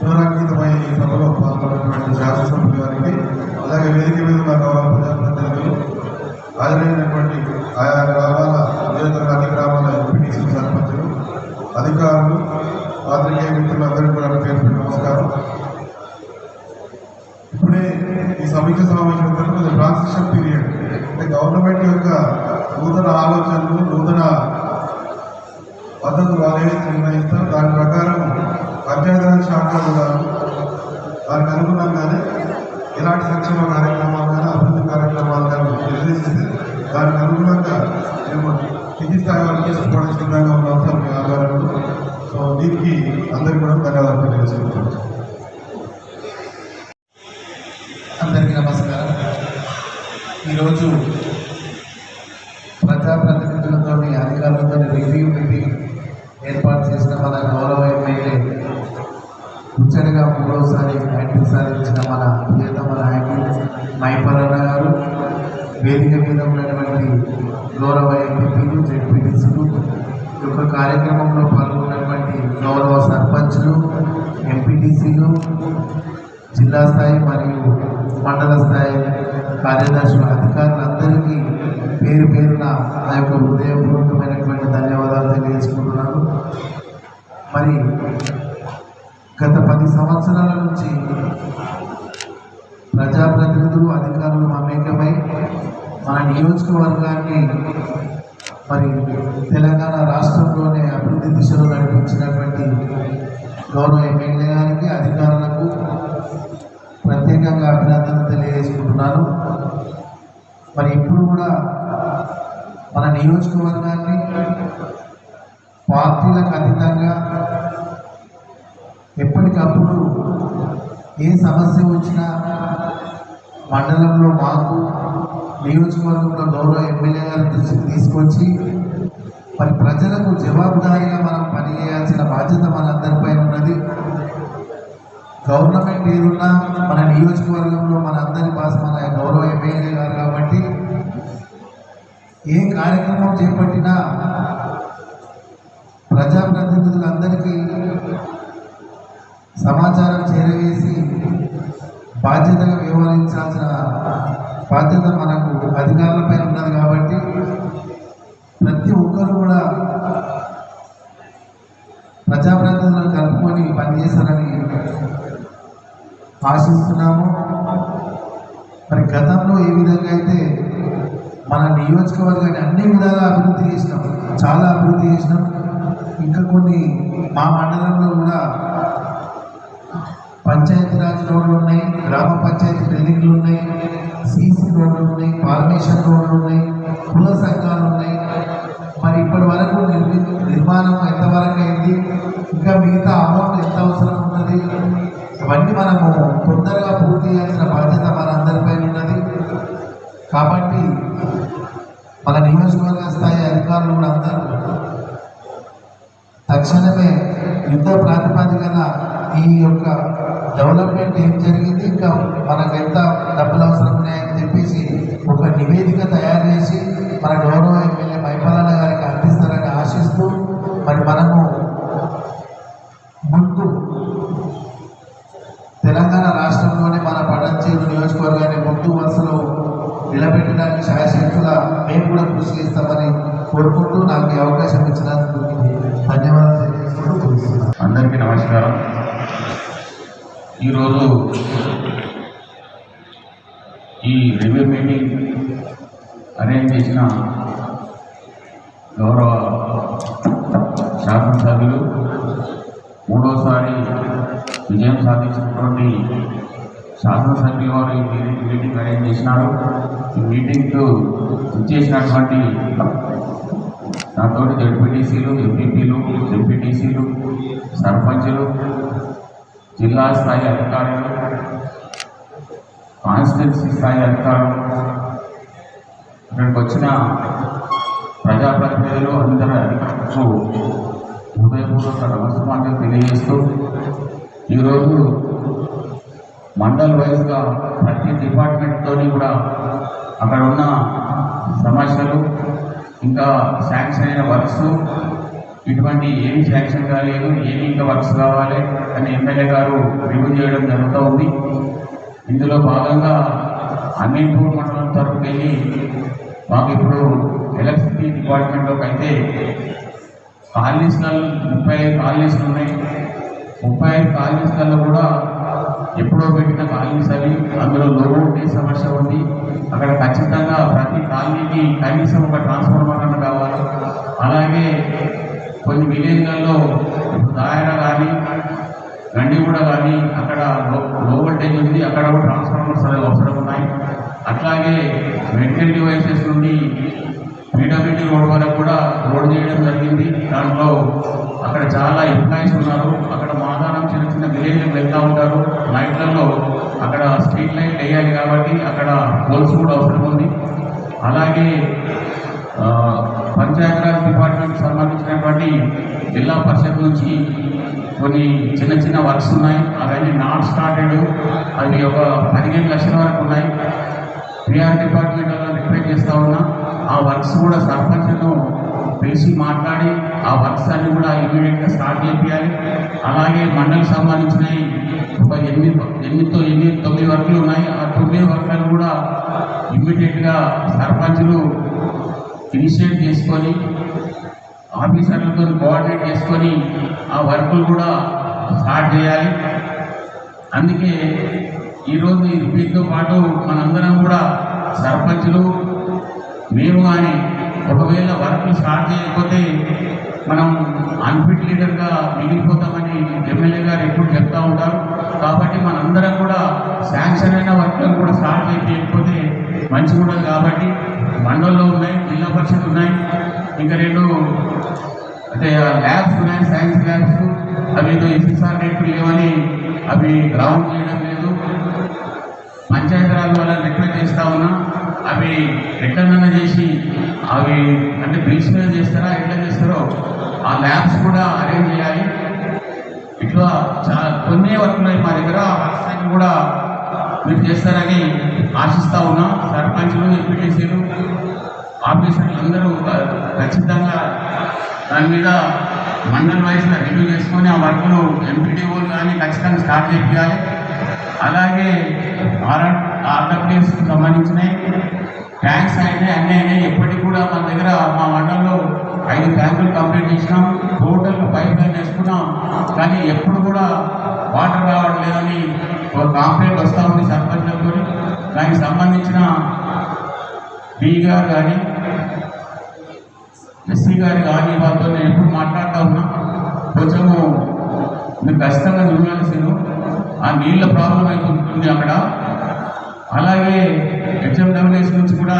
పునరాంకితమై ఈ సభలో పాల్గొన్నటువంటి శాసనసభ్యుల గారికి అలాగే వేదిక మీద ఉన్న గౌరవ ప్రజాప్రతినిధులు హాజరైనటువంటి ఆయా గ్రామాల నియోజకవర్గ అన్ని గ్రామాల ఎంపీటీసీ సర్పంచులు అధికారులు పాత్రికేయ మిత్రులందరికీ కూడా పేరు నమస్కారం. ఇప్పుడే ఈ సమీక్ష సమావేశం ట్రాన్సిషన్ పీరియడ్ అంటే గవర్నమెంట్ యొక్క నూతన ఆలోచనలు నూతన పద్ధతులు వాళ్ళు నిర్ణయిస్తారు. దాని ప్రకారం పంచాయతీరాజ్ శాఖ కూడా దానికి అనుగుణంగానే ఇలాంటి సంక్షేమ కార్యక్రమాలు కానీ అభివృద్ధి కార్యక్రమాలు కానీ నిర్దేశిస్తే దానికి అనుగుణంగా మేము కింది స్థాయి వారికి సపోర్ట్ సిద్ధంగా ఉన్నాం సార్ మీ ఆధారంలో సో దీనికి అందరికీ కూడా ధన్యవాదాలు తెలియజేస్తున్నాను అందరికీ నమస్కారం. ఈరోజు ప్రజాప్రతినిధులతో అధికారులతో రివ్యూ మీటింగ్ ఏర్పాటు చేసిన మన గౌరవ ఎమ్మెల్యే ముచ్చటగా మూడవసారి సాధించిన మన ప్రియతమ నాయకులు మైపరణ గారు వేదిక మీద ఉన్నటువంటి గౌరవ ఎంపీలు జెడ్పీటీసీలు ఈ యొక్క కార్యక్రమంలో పాల్గొన్నటువంటి గౌరవ సర్పంచ్లు ఎంపీటీసీలు జిల్లా స్థాయి మరియు మండల స్థాయి కార్యదర్శులు అధికారులందరికీ పేరు పేరున నా యొక్క హృదయపూర్వకమైనటువంటి ధన్యవాదాలు తెలియజేసుకుంటున్నాను. మరి గత పది సంవత్సరాల నుంచి ప్రజాప్రతినిధులు అధికారులు మమేకమై మన నియోజకవర్గాన్ని మరి తెలంగాణ రాష్ట్రంలోనే అభివృద్ధి దిశలో నడిపించినటువంటి గౌరవ ఎమ్మెల్యే గారికి అధికారులకు ప్రత్యేకంగా అభినందనలు తెలియజేసుకుంటున్నాను. మరి ఇప్పుడు కూడా మన నియోజకవర్గాన్ని పార్టీలకు అతీతంగా ఎప్పటికప్పుడు ఏ సమస్య వచ్చినా మండలంలో మాకు నియోజకవర్గంలో గౌరవ ఎమ్మెల్యే గారి దృష్టికి తీసుకొచ్చి మరి ప్రజలకు జవాబుదారీగా మనం పనిచేయాల్సిన బాధ్యత మనందరిపై ఉన్నది. గవర్నమెంట్ ఏదున్నా మన నియోజకవర్గంలో మన అందరి మన గౌరవ ఎమ్మెల్యే గారు కాబట్టి ఏ కార్యక్రమం చేపట్టినా ప్రజాప్రతినిధులందరికీ సమాచారం చేరవేసి బాధ్యతగా వ్యవహరించాల్సిన బాధ్యత మనకు అధికారులపై ఉన్నది కాబట్టి ప్రతి ఒక్కరు కూడా ప్రజాప్రతినిధులను కలుపుకొని పనిచేశారని ఆశిస్తున్నాము. మరి గతంలో ఏ విధంగా అయితే మన నియోజకవర్గాన్ని అన్ని విధాలా అభివృద్ధి చేసినాం చాలా అభివృద్ధి చేసినాం ఇంకా కొన్ని మా మండలంలో కూడా పంచాయతీరాజ్ రోడ్లు ఉన్నాయి గ్రామ పంచాయతీ బిల్డింగ్లు ఉన్నాయి సీసీ రోడ్లు ఉన్నాయి ఫార్మేషన్ రోడ్లు ఉన్నాయి కుల సంఘాలు ఉన్నాయి మరి ఇప్పటి వరకు నిర్మి నిర్మాణం ఎంతవరకు అయింది? ఇంకా మిగతా అమౌంట్ ఎంత అవసరం ఉన్నది? ఇవన్నీ మనము తొందరగా పూర్తి చేయాల్సిన బాధ్యత మనందరిపై ఉన్నది. కాబట్టి మన నియోజకవర్గ స్థాయి అధికారులు కూడా అందరూ తక్షణమే యుద్ధ ప్రాతిపదికన ఈ యొక్క డెవలప్మెంట్ ఏం జరిగింది? ఇంకా మనకు ఎంత డబ్బులు అవసరం ఉన్నాయని చెప్పేసి ఒక నివేదిక తయారు చేసి మన గౌరవ ఎమ్మెల్యే మైపాలన్న గారికి అందిస్తారని ఆశిస్తూ మరి మనము ముందు తెలంగాణ రాష్ట్రంలోనే మన పడంచేరు నియోజకవర్గాన్ని ముందు వరుసలో నిలబెట్టడానికి శాయశక్తుల మేము కూడా కృషి చేస్తామని కోరుకుంటూ నాకు ఈ అవకాశం ఇచ్చినందుకు ధన్యవాదాలు. తెలియజేసుకుంటూ అందరికీ నమస్కారం. ఈరోజు ఈ రివ్యూ మీటింగ్ అరేంజ్ చేసిన గౌరవ శాసనసభ్యులు మూడోసారి విజయం సాధించినటువంటి శాసనసభ్యులు వారు ఈ మీటింగ్ మీటింగ్ అరేంజ్ చేసినారు. ఈ మీటింగ్కు ఇచ్చేసినటువంటి దాంతో జడ్పీటీసీలు ఎంపీపీలు ఎంపీటీసీలు సర్పంచులు జిల్లా స్థాయి అధికారులు కాన్స్టిట్యున్సీ స్థాయి అధికారులు ఇక్కడికి వచ్చిన ప్రజాప్రతినిధులు అందరూ అధికారులకు హృదయపూర్వక నమస్కారం తెలియజేస్తూ ఈరోజు మండల్ వైజ్గా ప్రతి డిపార్ట్మెంట్తో కూడా అక్కడ ఉన్న సమస్యలు ఇంకా శాంక్షన్ అయిన వర్క్స్ ఇటువంటి ఏమి శాంక్షన్ కాలేదు ఏమి ఇంకా వర్క్స్ కావాలి అని ఎమ్మెల్యే గారు రివ్యూ చేయడం జరుగుతూ ఉంది. ఇందులో భాగంగా అమీన్పూర్ మండలం తరఫుకి వెళ్ళి మాకు ఇప్పుడు ఎలక్ట్రిసిటీ డిపార్ట్మెంట్లోకి అయితే కాలనీస్లలో ముప్పై ఐదు కాలనీస్లు ఉన్నాయి. ముప్పై ఐదు కాలనీస్లలో కూడా ఎప్పుడో పెట్టిన కాలనీస్ అవి అందులో లో ఉండే సమస్య ఉంది. అక్కడ ఖచ్చితంగా ప్రతి కాలనీకి కనీసం ఒక ట్రాన్స్ఫార్మర్ అన్న కావాలి. అలాగే కొన్ని విలేజ్లలో ఇప్పుడు దాయరా కానీ గండిగూడ కానీ అక్కడ లో వోల్టేజ్ ఉంది. అక్కడ కూడా ట్రాన్స్ఫార్మర్స్ అనేవి అవసరం ఉన్నాయి. అట్లాగే మెడికల్ డివైసెస్ నుండి పీడబ్ల్యూడీ రోడ్ వరకు కూడా రోడ్ చేయడం జరిగింది. దాంట్లో అక్కడ చాలా ఎంప్లాయీస్ ఉన్నారు. అక్కడ చిన్న చిన్న విలేజ్లకు వెళ్తూ ఉంటారు. నైట్లలో అక్కడ స్ట్రీట్ లైట్ వేయాలి కాబట్టి అక్కడ పోల్స్ కూడా అవసరం ఉంది. అలాగే పంచాయతీరాజ్ డిపార్ట్మెంట్ సంబంధించినటువంటి జిల్లా పరిషత్ నుంచి కొన్ని చిన్న చిన్న వర్క్స్ ఉన్నాయి. అవన్నీ నాట్ స్టార్టెడ్ అవి ఒక పదిహేను లక్షల వరకు ఉన్నాయి. పిఆర్ డిపార్ట్మెంట్ అలా రిక్వెస్ట్ చేస్తూ ఉన్నా. ఆ వర్క్స్ కూడా సర్పంచ్ను పిలిచి మాట్లాడి ఆ వర్క్స్ అన్ని కూడా ఇమీడియట్గా స్టార్ట్ చేయాలి అలాగే మండలి సంబంధించినవి ఒక ఎనిమిది ఎనిమిదితో ఎనిమిది తొమ్మిది వర్కులు ఉన్నాయి. ఆ తొమ్మిది వర్కులను కూడా ఇమీడియట్గా సర్పంచులు ఇనిషియేట్ చేసుకొని ఆఫీసర్లతో కోఆర్డినేట్ చేసుకొని ఆ వర్కులు కూడా స్టార్ట్ చేయాలి. అందుకే ఈరోజు ఈ రిపీట్తో పాటు మనందరం కూడా సర్పంచులు మేము కానీ ఒకవేళ వర్క్ స్టార్ట్ చేయకపోతే మనం అన్ఫిట్ లీడర్గా మిగిలిపోతామని ఎమ్మెల్యే గారు ఎప్పుడు చెప్తా ఉంటారు. కాబట్టి మనందరం కూడా శాంక్షన్ అయిన వర్క్లను కూడా స్టార్ట్ చేయకపోతే మంచిగా ఉండదు కాబట్టి మండలంలో ఉన్నాయి జిల్లా పరిషత్ ఉన్నాయి. ఇంకా రెండు అంటే ల్యాబ్స్ ఉన్నాయి సైన్స్ ల్యాబ్స్. అవి ఏదో ఎస్ఎస్ఆర్ రేట్లు లేవని అవి గ్రౌండ్ చేయడం లేదు. పంచాయతీరాజ్ వల్ల రిక్వెస్ట్ చేస్తా ఉన్నా. అవి ఎట్లనన్నా చేసి అవి అంటే బిల్స్ మీద చేస్తారా ఎట్లా చేస్తారో ఆ ల్యాబ్స్ కూడా అరేంజ్ చేయాలి. ఇట్లా చాలా కొన్ని వర్కులు మా దగ్గర వ్యవసాయం కూడా మీరు చేస్తారని ఆశిస్తూ ఉన్నా. సర్పంచులు ఎంపీటీసీలు ఆఫీసర్లు అందరూ ఖచ్చితంగా దాని మీద మండల్ వైజ్గా రివ్యూ చేసుకొని ఆ వర్క్లు ఎంపీడీఓలు కానీ ఖచ్చితంగా స్టార్ట్ చేయాలి అలాగే ఆర్ ఆర్డబ్ల్యూఎస్కి సంబంధించినవి. ట్యాంక్స్ అయినాయి అన్నీ అయినాయి ఎప్పటికి కూడా మన దగ్గర మా మండలంలో ఐదు ట్యాంకులు కంప్లీట్ చేసినాం. టోటల్ పైప్ లైన్ వేసుకున్నాం. కానీ ఎప్పుడు కూడా వాటర్ రావడం లేదని ఒక కాంప్లైంట్ వస్తూ ఉంది సర్పంచ్లతో దానికి సంబంధించిన బి గారు కానీ ఎస్సీ గారు కానీ వాళ్ళతో నేను ఎప్పుడు మాట్లాడుతూ ఉన్నా. కొంచెము మీరు ఖచ్చితంగా చూడాల్సింది. ఆ నీళ్ళ ప్రాబ్లం ఉంటుంది అక్కడ. అలాగే హెచ్ఎండబ్ల్యూఎస్ నుంచి కూడా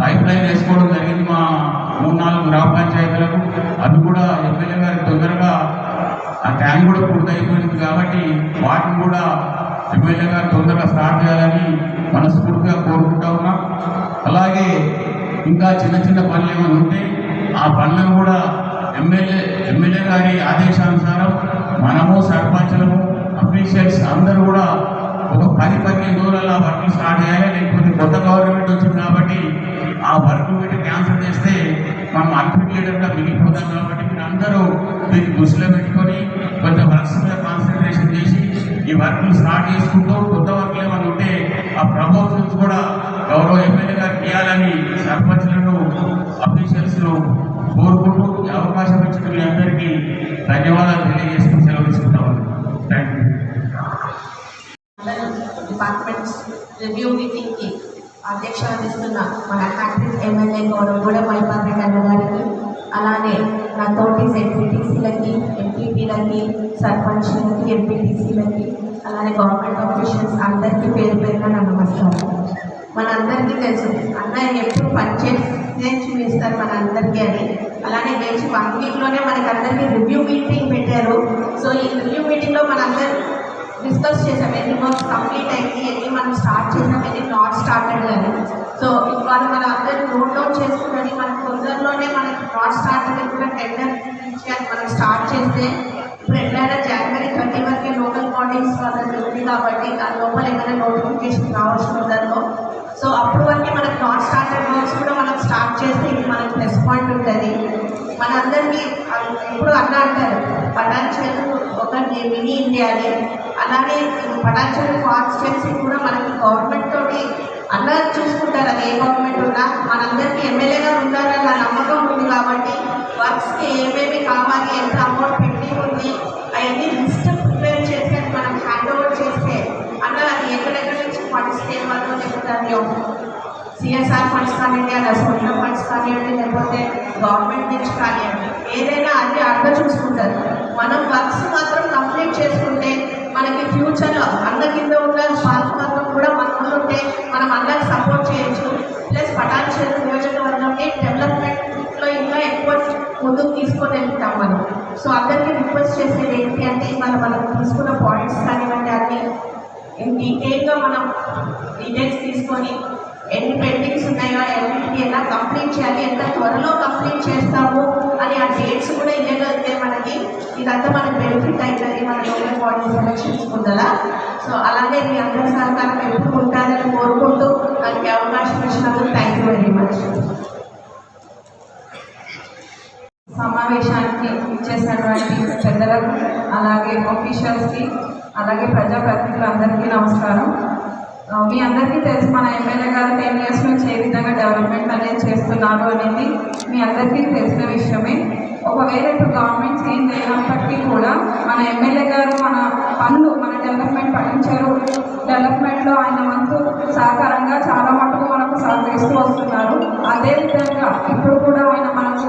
పైప్ లైన్ వేసుకోవడం జరిగింది మా మూడు నాలుగు గ్రామ పంచాయతీలకు. అవి కూడా ఎమ్మెల్యే గారికి తొందరగా ఆ ట్యాంక్ కూడా పూర్తయిపోయింది కాబట్టి వాటిని కూడా ఎమ్మెల్యే గారు తొందరగా స్టార్ట్ చేయాలని మనస్ఫూర్తిగా కోరుకుంటా ఉన్నాం. అలాగే ఇంకా చిన్న చిన్న పనులు ఏమైనా ఉంటే ఆ పనులను కూడా ఎమ్మెల్యే ఎమ్మెల్యే గారి ఆదేశానుసారం మనము సర్పంచులము అఫీషియల్స్ అందరూ కూడా ఒక పది పదిహేను రోజులలో ఆ వర్క్లు స్టార్ట్ చేయాలి లేకపోతే కొత్త గవర్నమెంట్ వచ్చింది కాబట్టి ఆ వర్క్ పెట్టి క్యాన్సిల్ చేస్తే మనం అన్ఫిట్ మిగిలిపోతాం కాబట్టి మీరు అందరూ దీన్ని దృష్టిలో పెట్టుకొని కొంచెం వర్క్స్ మీద కాన్సన్ట్రేషన్ చేసి ఈ వర్క్లు స్టార్ట్ చేసుకుంటూ కొత్త వర్క్లు ఏమైనా ఉంటే ఆ ప్రమోషన్స్ కూడా గౌరవ ఎమ్మెల్యే గారికి ఇవ్వాలని సర్పంచ్లను అఫీషియల్స్ను కోరుకుంటూ ఈ అవకాశం ఇచ్చిన మీ అందరికీ ధన్యవాదాలు తెలియజేసుకుని సెలవు డిపార్ట్మెంట్స్ రివ్యూ మీటింగ్కి అధ్యక్ష వహిస్తున్న మన హ్యాట్రిక్ ఎమ్మెల్యే గౌరవ మైపాల్ రెడ్డి అన్న గారికి అలానే నా తోటి జెడ్పీటీసీలకి ఎంపీటీలకి సర్పంచ్లకి ఎంపీటీసీలకి అలానే గవర్నమెంట్ ఆఫీషియల్స్ అందరికీ పేరు పేరున నా నమస్కారం. మనందరికీ తెలుసు అన్నయ్య ఎప్పుడు పనిచేస్తే చూపిస్తారు మన అందరికీ అని. అలానే గెలిచి వన్ వీక్లోనే మనకి అందరికీ రివ్యూ మీటింగ్ పెట్టారు. సో ఈ రివ్యూ మీటింగ్లో మనందరం డిస్కస్ చేసాం ఎన్ని వర్క్స్ కంప్లీట్ అయింది ఎన్ని మనం స్టార్ట్ చేసాం ఎన్ని నాట్ స్టార్టెడ్ అని. సో ఇవాళ మన అందరూ నోట్ డౌన్ చేసుకుని మన తొందరలోనే మనకి నాట్ స్టార్టెడ్ కూడా టెండర్ ఇచ్చి అది మనం స్టార్ట్ చేస్తే ఇప్పుడు జనవరి థర్టీ వరకే లోకల్ బాడీస్ వాళ్ళకి ఉంది కాబట్టి దాని లోపల ఏమైనా నోటిఫికేషన్ రావచ్చు తొందరలో సో అప్పుడు వరకు మనకు నాన్ స్టాండర్డ్ వర్క్స్ కూడా మనం స్టార్ట్ చేస్తే ఇది మనకి ప్లస్ పాయింట్ ఉంటుంది. మనందరికీ ఇప్పుడు అన్న అంటారు పటాన్షియల్ ఒక మినీ ఇండియా అని. అలానే పటాన్షియల్ కాన్స్టిట్యున్సీ కూడా మనకి గవర్నమెంట్ తోటి అందరూ చూసుకుంటారు అది ఏ గవర్నమెంట్ ఉన్నా. మనందరికీ ఎమ్మెల్యేగా ఉన్నారన్న నమ్మకం ఉంది కాబట్టి వర్క్స్కి ఏమేమి కావాలి ఎంత అమౌంట్ పెట్టి ఉంది అవన్నీ లిస్ట్ ఫండ్స్ తేవాలో లేకపోతే అది సిఎస్ఆర్ ఫండ్స్ కానివ్వండి అలా సోషల్ ఫండ్స్ కానివ్వండి లేకపోతే గవర్నమెంట్ నుంచి కానివ్వండి ఏదైనా అది అర్థం చూసుకుంటారు. మనం వర్క్స్ మాత్రం కంప్లీట్ చేసుకుంటే మనకి ఫ్యూచర్లో అన్న కింద ఉన్న పాలక మాత్రం కూడా మన ఉంటే మనం అందరికి సపోర్ట్ చేయొచ్చు. ప్లస్ పటాన్షియల్ నియోజకవర్గంని డెవలప్మెంట్లో ఇంకా ఎక్కువ ముందుకు తీసుకొని వెళ్తాం మనం. సో అందరికీ రిక్వెస్ట్ చేసేది ఏంటి అంటే మనం మనం తీసుకున్న పాయింట్స్ కానివ్వండి అన్నీ డీటెయిల్గా మనం డీటెయిల్స్ తీసుకొని ఎన్ని పెండింగ్స్ ఉన్నాయో ఎన్నింటిని ఎలా కంప్లీట్ చేయాలి ఎంత త్వరలో కంప్లీట్ చేస్తాము అని ఆ డేట్స్ కూడా ఇవ్వగలిగితే మనకి. ఇదంతా మనకి బెనిఫిట్ అవుతుంది మన లోకల్ బాడీ సెలక్షన్స్ ముందర సో అలాగే మీ అందరి సహకారం ఎప్పుడు ఉంటుందని కోరుకుంటూ మనకి అవకాశం ఇచ్చినందుకు థ్యాంక్ యూ వెరీ మచ్ సమావేశానికి ఇచ్చేసినటువంటి పెద్దలకు అలాగే ఆఫీషియల్స్కి అలాగే ప్రజాప్రతినిధులందరికీ నమస్కారం. మీ అందరికీ తెలుసు మన ఎమ్మెల్యే గారు టెన్ ఇయర్స్ నుంచి ఏ విధంగా డెవలప్మెంట్ అనేది చేస్తున్నారు అనేది మీ అందరికీ తెలిసిన విషయమే. ఒకవేళ ఇప్పుడు గవర్నమెంట్ చేంజ్ అయినప్పటికీ కూడా మన ఎమ్మెల్యే గారు మన పనులు మన డెవలప్మెంట్ పట్టించారు. డెవలప్మెంట్లో ఆయన వంతు సహకారంగా చాలా మటుకు మనకు సహకరిస్తూ వస్తున్నారు. అదేవిధంగా ఇప్పుడు కూడా ఆయన మనకు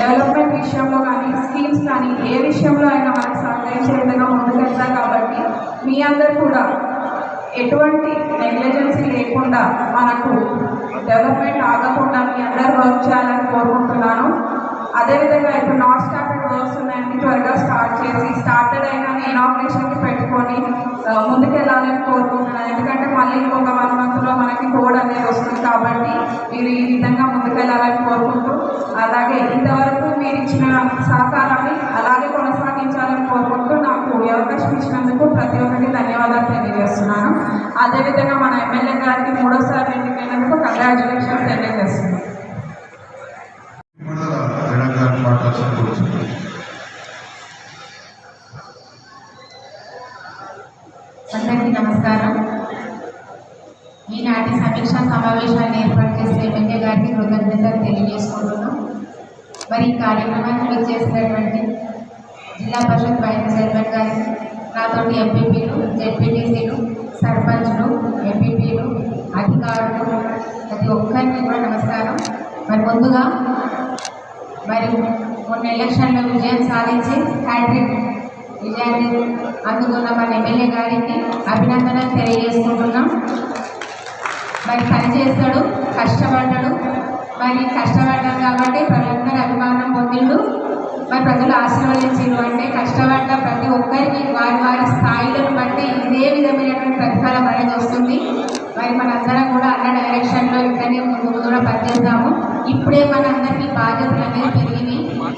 డెవలప్మెంట్ విషయంలో కానీ స్కీమ్స్ కానీ ఏ విషయంలో ఆయన మనకు సహకరించే విధంగా ముందుకెళ్తారు కాబట్టి మీ అందరు కూడా ఎటువంటి నెగ్లిజెన్సీ లేకుండా మనకు డెవలప్మెంట్ ఆగకుండా మీ అందరూ వర్క్ చేయాలని కోరుకుంటున్నాను అదేవిధంగా ఇప్పుడు నాట్ స్టార్టెడ్ వర్క్స్ ఉన్నాయని త్వరగా స్టార్ట్ చేసి స్టార్టెడ్ అయినా ఇనాగ్రేషన్కి పెట్టుకొని ముందుకెళ్ళాలని కోరుకుంటున్నాను. ఎందుకంటే మళ్ళీ ఇంకొక వన్ మంత్లో మనకి కోడ్ అనేది వస్తుంది కాబట్టి మీరు ఈ విధంగా ముందుకెళ్ళాలని కోరుకుంటూ అలాగే ఇంతవరకు మీరు ఇచ్చిన సహకారాన్ని అలాగే కొనసాగించాలని కోరుకుంటూ నాకు అవకాశం ఇచ్చినందుకు ప్రతి ఒక్కరికి ధన్యవాదాలు తెలియజేస్తున్నాను. అదేవిధంగా మన ఎమ్మెల్యే గారికి మూడోసారి ఎన్నికైనందుకు కంగ్రాచులేషన్ మొన్న ఎలక్షన్లో విజయం సాధించి హ్యాట్రిక్ విజయాన్ని అందుకున్న మన ఎమ్మెల్యే గారికి అభినందనలు తెలియజేసుకుంటున్నాం. మరి పని చేస్తాడు కష్టపడ్డాడు. మరి కష్టపడ్డాం కాబట్టి ప్రజలందరూ అభిమానం పొందిండు. మరి ప్రజలు ఆశీర్వదించిండు అంటే కష్టపడ్డ ప్రతి ఒక్కరికి వారి వారి స్థాయిలను బట్టి ఇదే విధమైనటువంటి ప్రతిఫలం అనేది వస్తుంది. మరి మనందరం కూడా అన్న డైరెక్షన్లో ఇక్కడనే ముందు ముందు కూడా పనిచేస్తాము ఇప్పుడే మన అందరికీ బాధ్యతలు అనేది పెరిగింది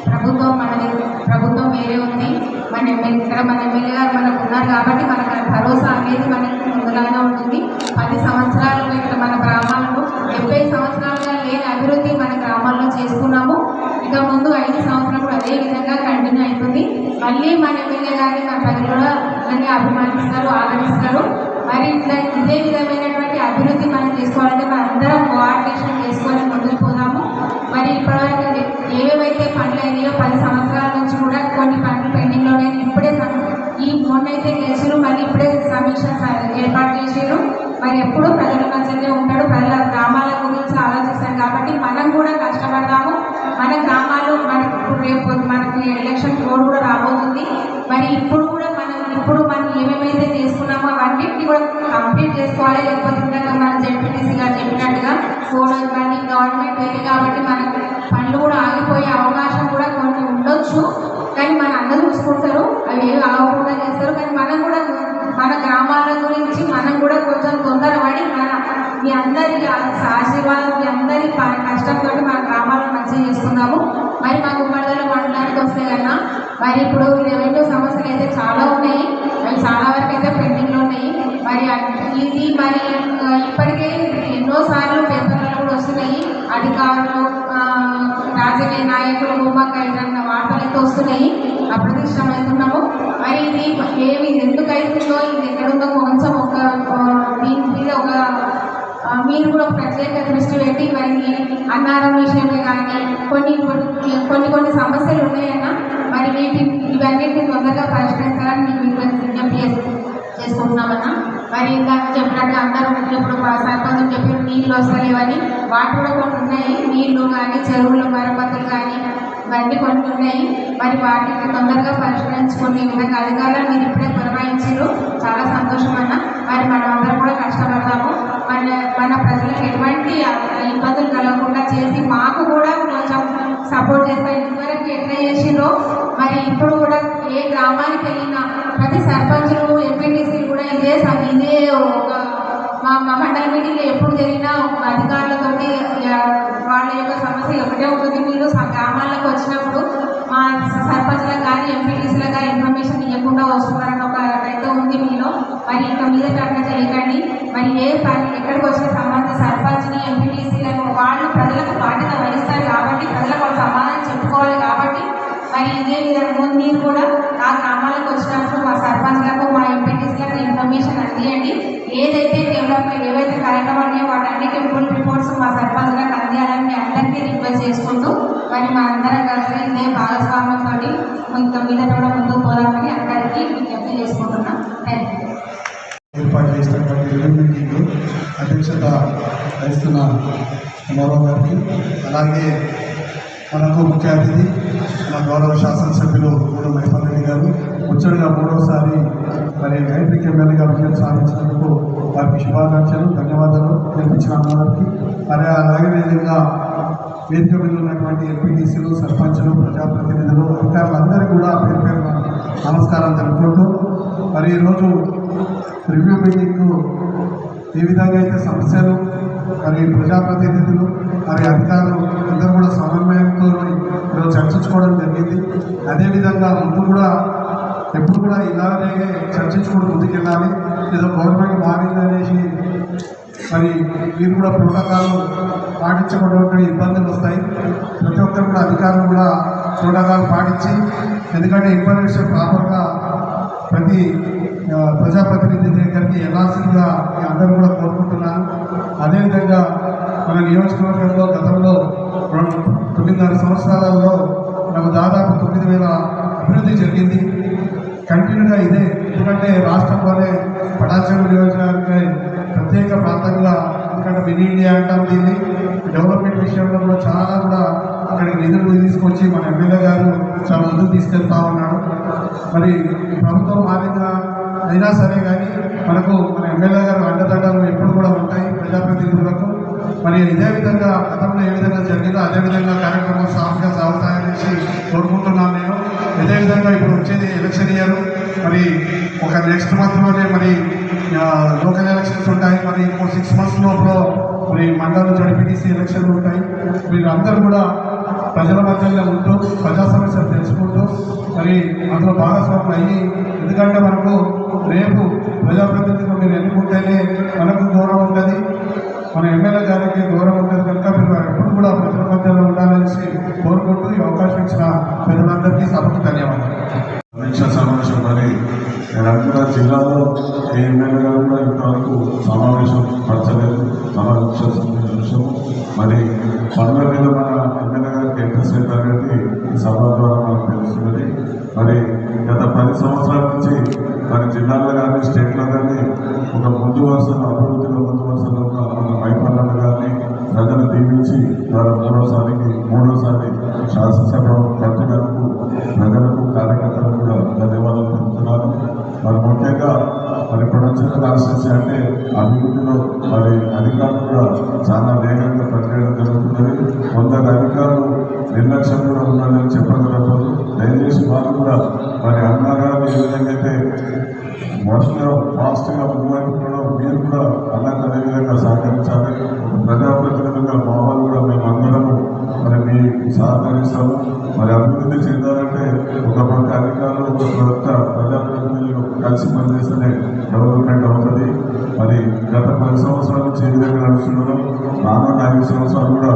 ప్రభుత్వం మనది ప్రభుత్వం వేరే ఉంది. మన ఇక్కడ మన ఎమ్మెల్యే గారు మనకు ఉన్నారు కాబట్టి మనకు భరోసా అనేది మనకి ముందుగానే ఉంటుంది. పది సంవత్సరాలు ఇక్కడ మన గ్రామాల్లో డెబ్బై సంవత్సరాలుగా లేని అభివృద్ధి మన గ్రామాల్లో చేసుకున్నాము ఇక ముందు ఐదు సంవత్సరాలు అదే విధంగా కంటిన్యూ అవుతుంది. మళ్ళీ మన ఎమ్మెల్యే గారిని మన ప్రజలు కూడా అభిమానిస్తారు ఆదరిస్తారు. మరి ఇట్లా ఇదే విధమైనటువంటి అభివృద్ధి మనం చేసుకోవాలంటే మనందరం కోఆర్డినేషన్ చేసుకొని ముందుకు మరి ఇప్పటివరకు ఏవేవైతే పనులు అయినాయో పది సంవత్సరాల నుంచి కూడా కొన్ని పనులు పెండింగ్లోనే ఇప్పుడే ఈ మొన్నైతే చేసారు మరి ఇప్పుడే సమీక్ష ఏర్పాటు చేసారు మరి ఎప్పుడూ ప్రజల మధ్యనే ఉంటాడు. ప్రజల గ్రామాల గురించి ఆలోచిస్తాం కాబట్టి మనం కూడా కష్టపడతాము మన గ్రామాలు మనకి ఇప్పుడు రేపు మనకి ఎలక్షన్ కోడ్ కూడా రాబోతుంది. మరి ఇప్పుడు కూడా మనం ఇప్పుడు మనం ఏమేమైతే చేసుకున్నామో అవన్నిటిని కూడా కంప్లీట్ చేసుకోవాలి. లేకపోతే మనం మన జెడ్పీటీసీ గారు చెప్పినట్టుగా కోడ్ కానీ గవర్నమెంట్ వేరే కాబట్టి మనకు పనులు కూడా ఆగిపోయే అవకాశం కూడా కొన్ని ఉండొచ్చు. కానీ మన అందరూ చూసుకుంటారు అవి ఏమి ఆగకుండా చేస్తారు. కానీ మనం కూడా మన గ్రామాల గురించి మనం కూడా కొంచెం తొందరపడి మన మీ అందరి ఆశీర్వాదం మీ అందరి కష్టంతో మన గ్రామాలను మంచిగా చేసుకుందాము. మరి మా గుమ్మడిలో మండలానికి వస్తే కన్నా మరి ఇప్పుడు రెవెన్యూ సమస్యలు అయితే చాలా ఉన్నాయి. అవి చాలా వరకు అయితే పెండింగ్లో ఉన్నాయి. మరి ఇది అధికారులు రాజకీయ నాయకులు కుమ్మక్కైన వార్తలు అయితే వస్తున్నాయి. అప్రతిష్టమవుతున్నాము మరి ఇది ఏమి ఎందుకు అవుతుందో ఇది ఎక్కడుందో కొంచెం ఒక దీని మీద ఒక మీరు కూడా ప్రత్యేక దృష్టి పెట్టి మరి అన్నారం విషయంలో కానీ కొన్ని కొన్ని కొన్ని సమస్యలు ఉన్నాయన్న మరి వీటి ఇవన్నిటిని తొందరగా పరిష్కరించాలని మేము మీకు విజ్ఞప్తి చేస్తున్నాం చేసుకుంటున్నామన్నా మరి ఇందాక చెప్పినట్టు అందరూ ఇప్పుడు మా సర్పంచ్ చెప్పిన నీళ్ళు వస్తలేవని వాటి కూడా కొన్ని ఉన్నాయి నీళ్ళు కానీ చెరువులు మరమ్మతులు కానీ ఇవన్నీ కొన్ని ఉన్నాయి మరి వాటిని తొందరగా పరిష్కరించుకునే విధంగా అధికారులు మీరు ఇప్పుడే పురమాయించారు. చాలా సంతోషం అన్న. మరి మనం అందరం కూడా కష్టపడతాము. మన మన ప్రజలకు ఎటువంటి ఇబ్బందులు కలగకుండా చేసి మాకు కూడా కొంచెం సపోర్ట్ చేస్తారు. ఇదివరకు ఎట్లా చేసిండ్రో మరి ఇప్పుడు కూడా ఏ గ్రామానికి వెళ్ళినా కాబట్టి సర్పంచులు ఎంపీటీసీలు కూడా ఇదే ఇదే ఒక మా మా మండల మీటింగ్లో ఎప్పుడు జరిగినా ఒక అధికారులతోటి వాళ్ళ యొక్క సమస్య ఒకటే ఉంటుంది. మీరు గ్రామాలకు వచ్చినప్పుడు మా సర్పంచ్లకు కానీ ఎంపీటీసీలకు కానీ ఇన్ఫర్మేషన్ ఇవ్వకుండా వస్తున్నారని ఒక అయితే ఉంది మీలో. మరి ఇంకా మీద అట్లా చేయకండి. మరి ఏ పని ఎక్కడికి వచ్చిన సంబంధిత సర్పంచ్ని ఎంపీటీసీలను వాళ్ళు ప్రజలకు బాధ్యత వహిస్తారు కాబట్టి ప్రజలకు సమాధానం చెప్పుకోవాలి కాబట్టి మరి ఇదే విధంగా మీరు కూడా ఆ గ్రామాలకు వచ్చినప్పుడు మా సర్పంచ్లకు మా ఎంపీటీసీలకు ఇన్ఫర్మేషన్ అందియండి. ఏదైతే డెవలప్మెంట్ ఏవైతే కార్యక్రమాలు ఉన్నాయో వాటన్నిటి ఫుల్ రిపోర్ట్స్ మా సర్పంచ్లకు అందియాలని మీ అందరికీ రిక్వెస్ట్ చేసుకుంటూ మరి మా అందరం కలిసి ఇదే భాగస్వామ్యంతో ఇంత మీద కూడా ముందుకు పోదామని అందరికీ విజ్ఞప్తి చేసుకుంటున్నాం. థ్యాంక్ యూ ఏర్పాటు చేసినటువంటి ఎలిమెంట్ అధ్యక్షత వహిస్తున్న గౌరవ గారికి అలాగే మనకు ముఖ్య అతిథి మన గౌరవ శాసనసభ్యులు మూడు మహిపాల్ రెడ్డి గారు ముచ్చటగా మూడవసారి మరి హైడ్రిక్ ఎమ్మెల్యేగా విజయం సాధించినందుకు వారికి శుభాకాంక్షలు ధన్యవాదాలు తెలిపించిన అన్నవారికి. మరి అలాగే విధంగా వేదిక మీద ఉన్నటువంటి ఎంపీటీసీలు సర్పంచులు ప్రజాప్రతినిధులు అధికారులందరికీ కూడా పేరు పేరు నమస్కారం తెలుపుకుంటూ మరి ఈరోజు రివ్యూ మీటింగ్ ఏ విధంగా అయితే సమస్యలు మరి ప్రజాప్రతినిధులు మరి అధికారులు అందరూ కూడా సమన్వయంతో ఈరోజు చర్చించుకోవడం జరిగింది. అదేవిధంగా ముందు కూడా ఎప్పుడు కూడా ఇలాగే చర్చించుకుంటూ ముందుకెళ్ళాలి. ఏదో గవర్నమెంట్ మారిందనేసి మరి మీరు కూడా ప్రోటోకాల్ పాటించకుండా ఇబ్బందులు వస్తాయి. ప్రతి ఒక్కరు కూడా అధికారులు కూడా ప్రోటోకాల్ పాటించి ఎందుకంటే ఇన్ఫర్మేషన్ ప్రాపర్గా ప్రతి ప్రజాప్రతినిధి దగ్గరికి వెళ్ళాల్సిందిగా అందరూ కూడా కోరుకుంటున్నాను. అదేవిధంగా మన నియోజకవర్గంలో గతంలో రెండు తొమ్మిదిన్నర సంవత్సరాలలో మనకు దాదాపు తొమ్మిది వేల అభివృద్ధి జరిగింది. కంటిన్యూగా ఇదే. ఎందుకంటే రాష్ట్రంలోనే పటాచం నియోజకవర్గానికి ప్రత్యేక ప్రాంతంగా ఎందుకంటే మినీ ఇండియా అంటాం దీన్ని. డెవలప్మెంట్ విషయంలో కూడా చాలా కూడా అక్కడికి నిధులు తీసుకొచ్చి మన ఎమ్మెల్యే గారు చాలా ముందుకు తీసుకెళ్తా ఉన్నాడు. మరి ప్రభుత్వం మారిందా అయినా సరే కానీ మనకు మన ఎమ్మెల్యే గారు అండదండలు ఎప్పుడు కూడా ఉంటాయి. ప్రజాప్రతినిధులకు మరి ఇదే విధంగా గతంలో ఏ విధంగా జరిగిందో అదే విధంగా కార్యక్రమాలు సాఫీగా సాగుతాయనేసి కోరుకుంటున్నాను నేను. ఇదే విధంగా ఇప్పుడు వచ్చేది ఎలక్షన్ ఇయర్. మరి ఒక నెక్స్ట్ మంత్లోనే మరి లోకల్ ఎలక్షన్స్ ఉంటాయి. మరి ఇంకో సిక్స్ మంత్స్ లోపల మరి మండలం జడిపిటీసీ ఎలక్షన్లు ఉంటాయి. మీరందరూ కూడా ప్రజల మధ్యలో ఉంటూ ప్రజా సమస్యలు తెలుసుకుంటూ మరి అందులో భాగస్వాములు అయ్యి ఎందుకంటే మనకు రేపు ప్రజాప్రతినిధులు మీరు ఎన్నుకుంటేనే మనకు గౌరవం ఉంటుంది. మన ఎమ్మెల్యే గారికి గౌరవం ఉంటుంది కనుక మీరు ఎప్పుడు కూడా ప్రజల మధ్యలో ఉండాలనేసి కోరుకుంటూ ఈ అవకాశం ఇచ్చిన ప్రజలందరికీ సభకు ధన్యవాదాలు. సమీక్ష సమావేశం మరి నేను జిల్లాలో ఏ ఎమ్మెల్యే గారు కూడా ఇంతవరకు సమావేశం పరచలేదు. సమీక్ష సమావేశం మరి పనుల మీద మన ఎమ్మెల్యే గారికి ఇంట్రెస్ట్ అనేది ఈ సభ ద్వారా మనకు తెలుస్తున్నది. మరి గత పది సంవత్సరాల నుంచి మరి జిల్లాలో కానీ స్టేట్లో కానీ ఒక ముందు వరుసలో అభివృద్ధిలో ముందు వరుసలో ఉన్న మన కానీ గారిని ప్రజలు దీవించి వారు మూడోసారికి మూడోసారి శాసనసభ పట్టినందుకు ప్రజలకు కార్యకర్తలకు కూడా ధన్యవాదాలు తెలుపుతున్నాను. మరి ముఖ్యంగా మరి ప్రొడక్షన్ కాన్స్టిట్యూన్సీ అంటే అభివృద్ధిలో మరి అధికారులు కూడా చాలా వేగంగా పనిచేయడం జరుగుతున్నది. కొందరు అధికారులు నిర్లక్ష్యం కూడా ఉన్నారని చెప్పగలరు ఫాస్ట్గా మూవ్ మీరు కూడా అలాగే అదే విధంగా సహకరించాలి. ప్రజాప్రతినిధులుగా మా వాళ్ళు కూడా మేము అందరము మరి మీ సహకరిస్తాము. మరి అభివృద్ధి చెందాలంటే ఒక పక్క అధికారులు ఒక పక్క ప్రజాప్రతినిధులు కలిసి పనిచేస్తేనే డెవలప్మెంట్ అవుతుంది. మరి గత పది సంవత్సరాల నుంచి ఏ విధంగా నడుస్తున్నాం రానున్న ఐదు సంవత్సరాలు కూడా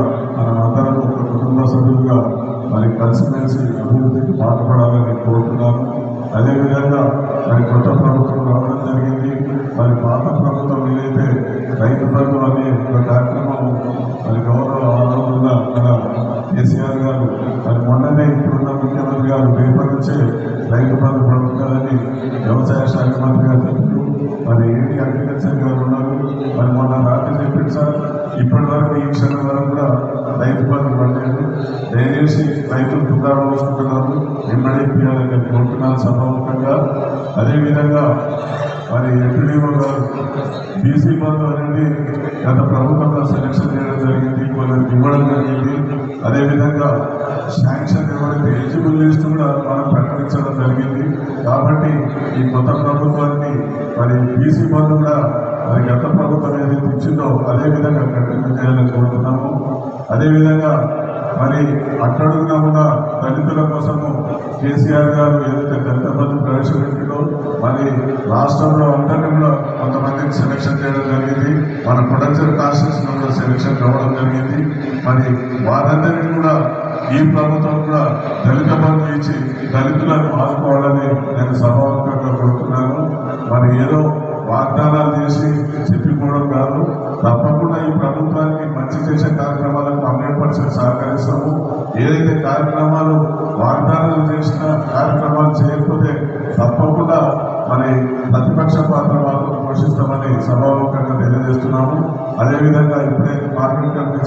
అనే ఒక కార్యక్రమం మరి గౌరవ ఆనందంగా మన కేసీఆర్ గారు మరి మొన్ననే ఇప్పుడున్న ముఖ్యమంత్రి గారు రేపటి నుంచే రైతు బంధు ప్రభుత్వాలని వ్యవసాయ శాఖ మంత్రి గారు చెప్పారు మరి ఏంటి అగ్రికల్చర్ గారు ఉన్నారు. మరి మొన్న రాత్రి చెప్పింది సార్ ఇప్పటి వరకు ఈ క్షణం వరకు కూడా రైతు బంధు పడలేదు దయచేసి రైతులు పుకారు పోసుకుంటున్నారు వెంబడి కోరుతున్నాను సభాముఖంగా. అదేవిధంగా మరి ఎంపీడీఓ గారు బీసీ బంధు అనేది గత ప్రభుత్వంలో సెలక్షన్ చేయడం జరిగింది వాళ్ళకి ఇవ్వడం జరిగింది. అదేవిధంగా శాంక్షన్ ఎవరైతే ఎలిజిబుల్ లిస్ట్ కూడా మనం ప్రకటించడం జరిగింది. కాబట్టి ఈ కొత్త ప్రభుత్వాన్ని మరి బీసీ బంధు కూడా మరి గత ప్రభుత్వం ఏదైతే ఇచ్చిందో అదేవిధంగా కంటిన్యూ చేయాలని కోరుతున్నాము. అదేవిధంగా మరి అట్టడుగున ఉన్న దళితుల కోసము కేసీఆర్ గారు ఏదైతే దళిత బంధు ప్రవేశపెట్టి ప్రొడక్షన్ కాన్స్టిట్యూషన్ కూడా సెలక్షన్ కావడం జరిగింది. మరి వారందరినీ కూడా ఈ ప్రభుత్వం కూడా దళిత బంధు ఇచ్చి దళితులను ఆదుకోవాలని నేను సభాముఖంగా కోరుతున్నాను. మరి ఏదో వాగ్దానాలు చేసి చెప్పిపోవడం కాదు. తప్పకుండా ఈ ప్రభుత్వానికి మంచి చేసే కార్యక్రమాలకు హండ్రెడ్ పర్సెంట్ సహకరిస్తాము. ఏదైతే కార్యక్రమాలు వాగ్దానాలు చేసిన కార్యక్రమాలు చేయకపోతే తప్పకుండా మరి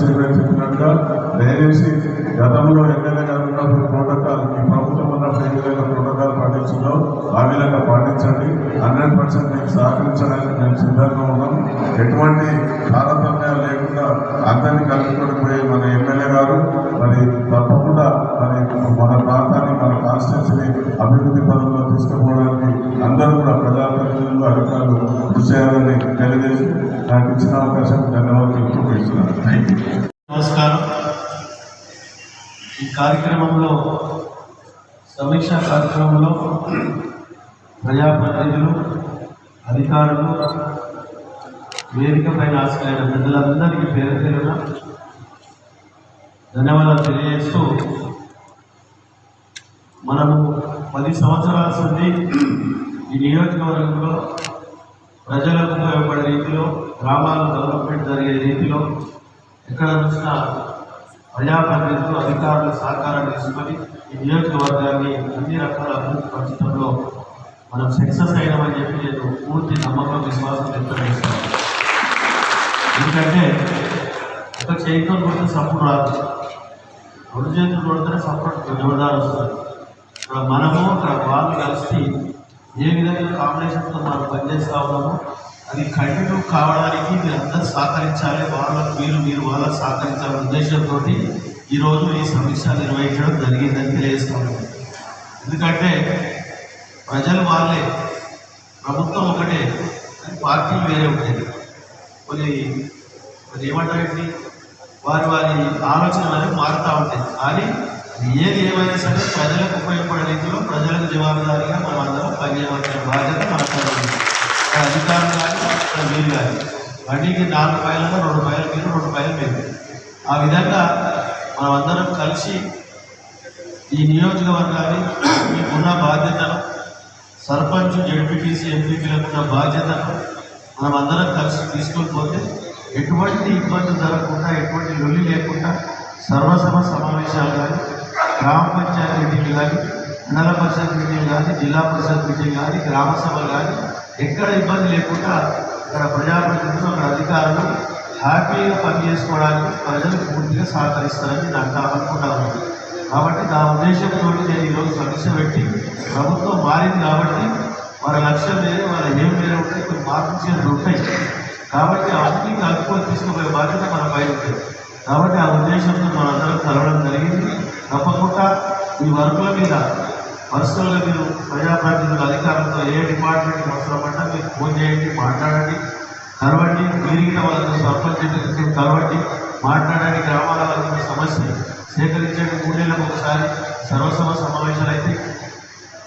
చైర్మన్ చెప్పినట్టుగా దయచేసి గతంలో ఎమ్మెల్యే గారు ఉన్నప్పుడు ప్రోటోకాల్ ఈ ప్రభుత్వం ఉన్నప్పుడు ఏ ప్రోటోకాల్ పాటించిందో ఆ విధంగా పాటించండి. హండ్రెడ్ పర్సెంట్ మీకు సహకరించడానికి మేము సిద్ధంగా ఉన్నాం. ఎటువంటి తారతమ్యాలు లేకుండా అందరినీ కలుపుకొని పోయే మన ఎమ్మెల్యే గారు మరి తప్పకుండా మరి మన ప్రాంతాన్ని మన కాన్స్టిట్యూన్సీని అభివృద్ధి పదంలో తీసుకుపోవడానికి అందరూ కూడా ప్రజాప్రతినిధులు అధికారులు కృషి చేయాలని తెలియజేసి నాకు ఇచ్చిన అవకాశం. ధన్యవాదాలు. నమస్కారం. ఈ కార్యక్రమంలో సమీక్ష కార్యక్రమంలో ప్రజాప్రతినిధులు అధికారులు వేదిక పైన ప్రజలందరికీ పేరు పేరున ధన్యవాదాలు తెలియజేస్తూ మనము పది సంవత్సరాల నుండి ఈ నియోజకవర్గంలో ప్రజలకు ఉపయోగపడే రీతిలో గ్రామాల డెవలప్మెంట్ జరిగే రీతిలో ఎక్కడ చూసినా ప్రజాప్రతినిధులు అధికారుల సహకారం తీసుకొని ఈ నియోజకవర్గాన్ని అన్ని రకాల అభివృద్ధి పరచడంలో మనం సక్సెస్ అయినామని చెప్పి నేను పూర్తి నమ్మకం విశ్వాసం వ్యక్తం చేస్తాను ఎందుకంటే ఒక చేతితో కొడితే సపోర్ట్ రాదు. రెండు చేతులు కొడితేనే సపోర్ట్ జోరుదారు వస్తుంది. ఇక్కడ మనము అక్కడ వాళ్ళు కలిసి ఏ విధంగా కాంబినేషన్తో మనం పనిచేస్తూ ఉన్నామో అది కంటిన్యూ కావడానికి మీరందరూ సహకరించాలి. వాళ్ళకు మీరు మీరు వాళ్ళకు సహకరించాలనే ఉద్దేశంతో ఈరోజు ఈ సమీక్ష నిర్వహించడం జరిగిందని తెలియజేస్తున్నాను ఎందుకంటే ప్రజలు వాళ్ళే. ప్రభుత్వం ఒకటే కానీ పార్టీలు వేరే ఉంటాయి కొన్ని మరి ఏమంటారండి వారి వారి ఆలోచనలు అనేది మారుతూ ఉంటాయి. కానీ ఏది ఏమైనా సరే ప్రజలకు ఉపయోగపడే రీతిలో ప్రజలకు జవాబుదారీగా మనం అందరం పనిచేయవలసిన బాధ్యత మనకు అధికారులు కానీ వీలు మీరు కానీ. బండికి నాలుగు రూపాయలు రెండు రూపాయలు మీరు రెండు రూపాయలు మీరు. ఆ విధంగా మనం అందరం కలిసి ఈ నియోజకవర్గాన్ని మీకున్న బాధ్యతను సర్పంచ్ జడ్పీటీసీ ఎంపీపీలకు ఉన్న బాధ్యతను మనం అందరం కలిసి తీసుకొని పోతే ఎటువంటి ఇబ్బంది జరగకుండా ఎటువంటి లొల్లి లేకుండా సర్వసభ సమావేశాలు కానీ గ్రామ పంచాయతీ మీటింగ్ కానీ మండల పరిషత్ మీటింగ్ కానీ జిల్లా పరిషత్ మీటింగ్ కానీ గ్రామ సభలు కానీ ఎక్కడ ఇబ్బంది లేకుండా అక్కడ ప్రజాప్రతినిధులు అక్కడ అధికారులు హ్యాపీగా పని చేసుకోవడానికి ప్రజలు పూర్తిగా సహకరిస్తారని నాకు అనుకుంటా ఉన్నాను. కాబట్టి నా ఉద్దేశంతో నేను ఈరోజు సమీక్ష పెట్టి ప్రభుత్వం మారింది కాబట్టి వాళ్ళ లక్ష్యం వేరే వాళ్ళ ఏం వేరే ఉంటాయి కొన్ని మార్పులు చేతులు ఉంటాయి. కాబట్టి అవన్నీ కలుపుకొని తీసుకుపోయే బాధ్యత మన బయట ఉంటుంది కాబట్టి ఆ ఉద్దేశంతో మనందరం కలవడం జరిగింది. తప్పకుండా ఈ వర్కుల మీద పర్సనల్గా మీరు ప్రజాప్రతినిధుల అధికారులతో ఏ డిపార్ట్మెంట్ అవసరమంటే మీరు ఫోన్ చేయండి మాట్లాడండి. కలవండి మీరిగిన వాళ్ళతో సర్పంచ్ కలవండి మాట్లాడండి. గ్రామాల వాళ్ళ సమస్య సేకరించండి. మూడేళ్ళకు ఒకసారి సర్వసభ సమావేశాలు అయితే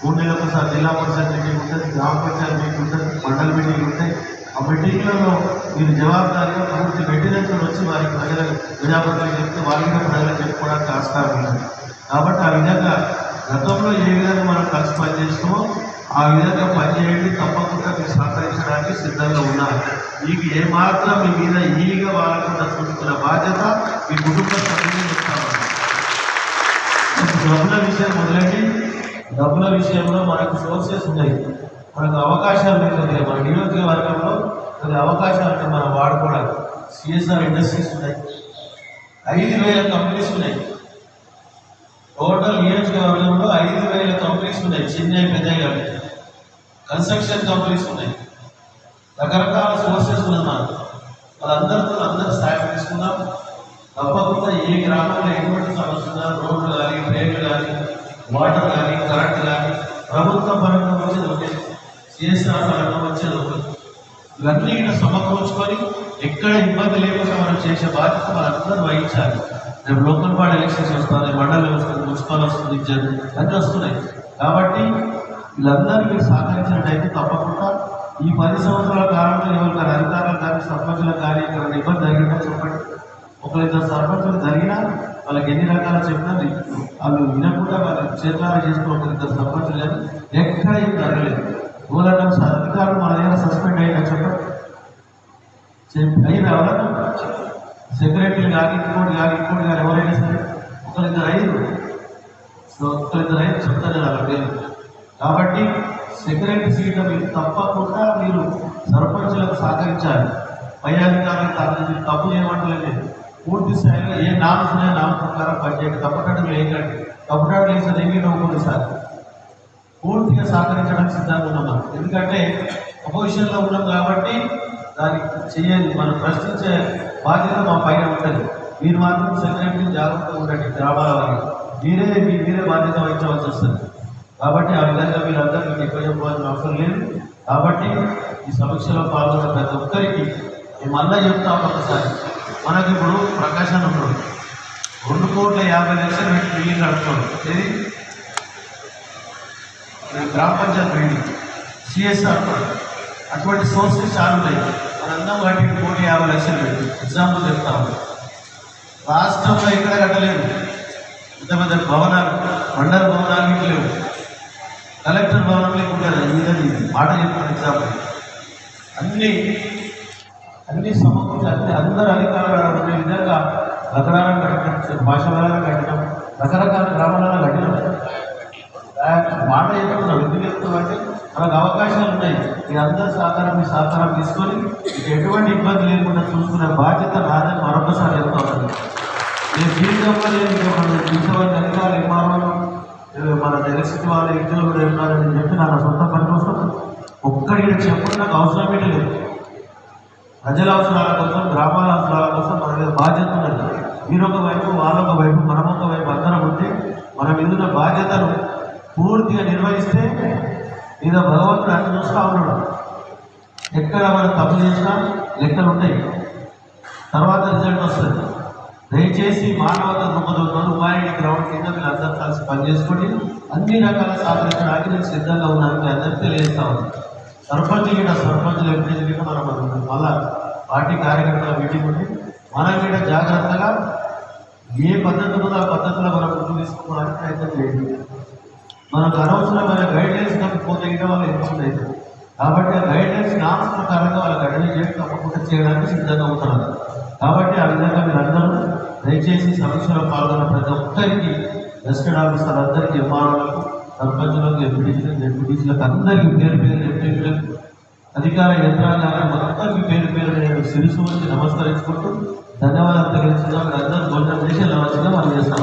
మూడు నెలలకు ఒకసారి జిల్లా పరిషత్ మీటింగ్ ఉంటుంది గ్రామ పంచాయతీ మీటింగ్ ఉంటుంది మండల మీటింగ్ ఉంటాయి. ఆ మీటింగ్లలో మీరు జవాబుదారీగా పూర్తి మెటీరియల్స్ వచ్చి వారికి ప్రజలకు ప్రజాపతులకు చెప్తే వారికి ప్రజలకు చెప్పుకోవడానికి ఆస్కారం ఉంది కాబట్టి ఆ విధంగా గతంలో ఏ విధంగా మనం కలిసి పనిచేస్తామో ఆ విధంగా పనిచేయండి తప్పకుండా మీరు సహకరించడానికి సిద్ధంగా ఉన్నారు మీకు ఏమాత్రం మీ మీద ఈగా వాళ్ళకుండా చూసుకున్న బాధ్యత మీ కుటుంబ సభ్యులు ఇస్తామన్నారు డబ్బుల విషయం మొదలండి డబ్బుల విషయంలో మనకు సోర్సెస్ ఉన్నాయి. మనకు అవకాశాలు కొద్దిగా మన నియోజకవర్గంలో కొన్ని అవకాశాలు మనం వాడుకోవడానికి. సిఎస్ఆర్ ఇండస్ట్రీస్ ఉన్నాయి. ఐదు వేల కంపెనీస్ ఉన్నాయి. టోటల్ నియోజకవర్గంలో ఐదు వేల కంపెనీస్ ఉన్నాయి. చిన్న పెద్దగా కానీ కన్స్ట్రక్షన్ కంపెనీస్ ఉన్నాయి. రకరకాల సోర్సెస్ ఉన్నాయి వాళ్ళందరితో అందరూ సాయం తీసుకుందాం. తప్పకుండా ఏ గ్రామంలో ఎటువంటి సమస్య ఉన్నా రోడ్లు కానీ రేట్లు కానీ వాటర్ కానీ కరెంట్ కానీ ప్రభుత్వ పరంగా వచ్చేది ఒకటి సిఎస్ఆర్ పరంగా వచ్చేది ఒకటి. ఇవన్నీ ఇక్కడ సమకూర్చుకొని ఎక్కడ ఇబ్బంది లేకుండా మనం చేసే బాధ్యత మనందరూ వహించాలి. రేపు లోకల్ బాడీ ఎలక్షన్స్ వస్తుంది మండలి వస్తుంది మున్సిపల్ వస్తుంది జడ్ అన్నీ వస్తున్నాయి. కాబట్టి వీళ్ళందరూ మీరు సహకరించినట్టయితే తప్పకుండా ఈ పది సంవత్సరాల కాలంలో ఎవరికైనా అధికారులు కానీ సర్పంచులకు కానీ ఇక్కడ ఇబ్బంది జరిగిందో చెప్పండి. ఒకరిద్దరు సర్పంచులు జరిగినా వాళ్ళకి ఎన్ని రకాల చెప్పినా వాళ్ళు వినకుండా వాళ్ళ క్షేత్రాలు చేసుకో ఒకరిద్దరు సర్పంచులు కానీ ఎక్కడ ఇది జరగలేదు. ఊళ్ళో అధికారులు మన దగ్గర సస్పెండ్ అయినా చెప్పండి ఐదు ఎవరైనా ఎవరన్నా సెక్రటరీలు కానీ ఇంకోటి కానీ ఇంకోటి కానీ ఎవరైనా సరే ఒకరిద్దరు ఐదు సో ఒకరిద్దరు ఐదు చెప్తారు కదా పేరు కాబట్టి సెక్రటరీ సీట్ మీరు తప్పకుండా మీరు సర్పంచులకు సహకరించాలి. పై అధికారులకు తప్ప తప్పు చేయమంటలేదు. పూర్తి స్థాయిలో ఏ నామ్స్ నామ ప్రకారం పనిచేయండి తప్పటడుగులు వేయకండి తప్పటడుగులు వేసేది ఏమీ నవ్వుకోండి సార్. పూర్తిగా సహకరించడానికి సిద్ధంగా ఉన్నాం ఎందుకంటే ఎందుకంటే అపోజిషన్లో ఉన్నాం కాబట్టి దానికి చేయాలి మనం ప్రశ్నించే బాధ్యత మా పైన ఉంటుంది. మీరు మాత్రం సెక్రటరీ జాగ్రత్తగా ఉండండి. గ్రామాల వారికి మీరే మీ మీరే బాధ్యత వహించవలసి వస్తుంది. కాబట్టి ఆ విధంగా మీరందరూ మీకు ఎక్కువ చెప్పాల్సిన అవసరం లేదు. కాబట్టి ఈ సమీక్షలో పాల్గొన్న ప్రతి ఒక్కరికి మేము మళ్ళా చెప్తాం ఒకసారి. మనకి ఇప్పుడు ప్రకాశం ఉన్నాడు రెండు కోట్ల యాభై లక్షలు పెట్టి బిల్డింగ్ కడుతున్నాడు. ఏది? గ్రామ పంచాయత్ బిల్డింగ్ సిఎస్ఆర్ అటువంటి సోర్సెస్ చాలా ఉన్నాయి. మనందరం వాటికి కోటి యాభై లక్షలు పెట్టి ఎగ్జాంపుల్ చెప్తాము రాష్ట్రంలో ఎక్కడ కట్టలేదు పెద్ద పెద్ద భవనాలు మండల భవనాలు ఇవి లేవు. కలెక్టర్ భవనం లేకుంటుంది ఇదని మాట చెప్తాను ఎగ్జాంపుల్. అన్ని అన్ని సమకూర్చి అన్ని అందరు అధికారులు ఉండే విధంగా రకరకాల కట్టడం భాష వలన కట్టడం రకరకాల గ్రామాలలో కట్టడం మాట చెప్తున్నాం ఎందుకు చెప్తున్నామంటే మనకు అవకాశాలు ఉన్నాయి. మీ అందరి సహకారం మీ సహకారం తీసుకొని ఎటువంటి ఇబ్బంది లేకుండా చూసుకునే బాధ్యత నాదని మరొకసారి చెప్తా నేను జీవితంలో నేను మన చూసేవాళ్ళని అధికారులు ఎంఆర్ఓలు మన ఎలక్ట్రిసిటీ వాళ్ళ ఇద్దరు కూడా ఉన్నారని చెప్పి నా సొంత పని కోసం ఒక్కడికి చెప్పడం నాకు అవసరమే లేదు. ప్రజల అవసరాల కోసం గ్రామాల అవసరాల కోసం మన మీద బాధ్యత ఉన్నది. మీరు ఒక వైపు వాళ్ళొక వైపు మనం ఒక వైపు అందరం ఉంటే మన మీద బాధ్యతను పూర్తిగా నిర్వహిస్తే ఏదో భగవంతుడు అన్ని చూస్తూ ఉన్నాడు. ఎక్కడ మనం తప్పు చేసినా లెక్కలు ఉంటాయి. తర్వాత రిజల్ట్ వస్తుంది. దయచేసి మానవత దృక్పథంలో ఉపాధి గ్రౌండ్ కింద మీరు అందరూ కలిసి పనిచేసుకోండి అన్ని రకాల సాధించడానికి నేను సిద్ధంగా ఉన్నాను మీ అందరికీ తెలియజేస్తా ఉన్నాను. సర్పంచ్ గిట సర్పంచ్లు ఎంపీలు మనం మళ్ళా పార్టీ కార్యకర్తల మీటింగ్ ఉంది. మనం కూడా జాగ్రత్తగా ఏ పద్ధతి ఉందో ఆ పద్ధతిలో మనం ముందు తీసుకోవడానికి ప్రయత్నం చేయండి. మనకు అనవసరమైన గైడ్లైన్స్ పోతే ఇంకా వాళ్ళు ఎంచుకుంటాయి కాబట్టి ఆ గైడ్లైన్స్ నామ్స్ ప్రకారంగా వాళ్ళకి అడ్వైజ్ చేసి తప్పకుండా చేయడానికి సిద్ధంగా ఉంటున్నారు కాబట్టి ఆ విధంగా మీరందరూ దయచేసి సమీక్షలో పాల్గొన్న ప్రతి ఒక్కరికి రెస్టెడ్ ఆఫీసర్ అందరికీ ఎంఆర్ఓలకు సర్పంచులకు ఎంపీటీసీలకు జడ్పీటీసీలకు అందరికీ పేరు పేరు ఎంపీలకు అధికార యంత్రాంగాన్ని మొత్తం పేరు పేరు నేను శిరసు వచ్చి నమస్కరించుకుంటూ ధన్యవాదాలు తెలియజేస్తున్నాం మీరు అందరూ భోజనం చేసి వెళ్ళవలసిందిగా మనం చేస్తాం.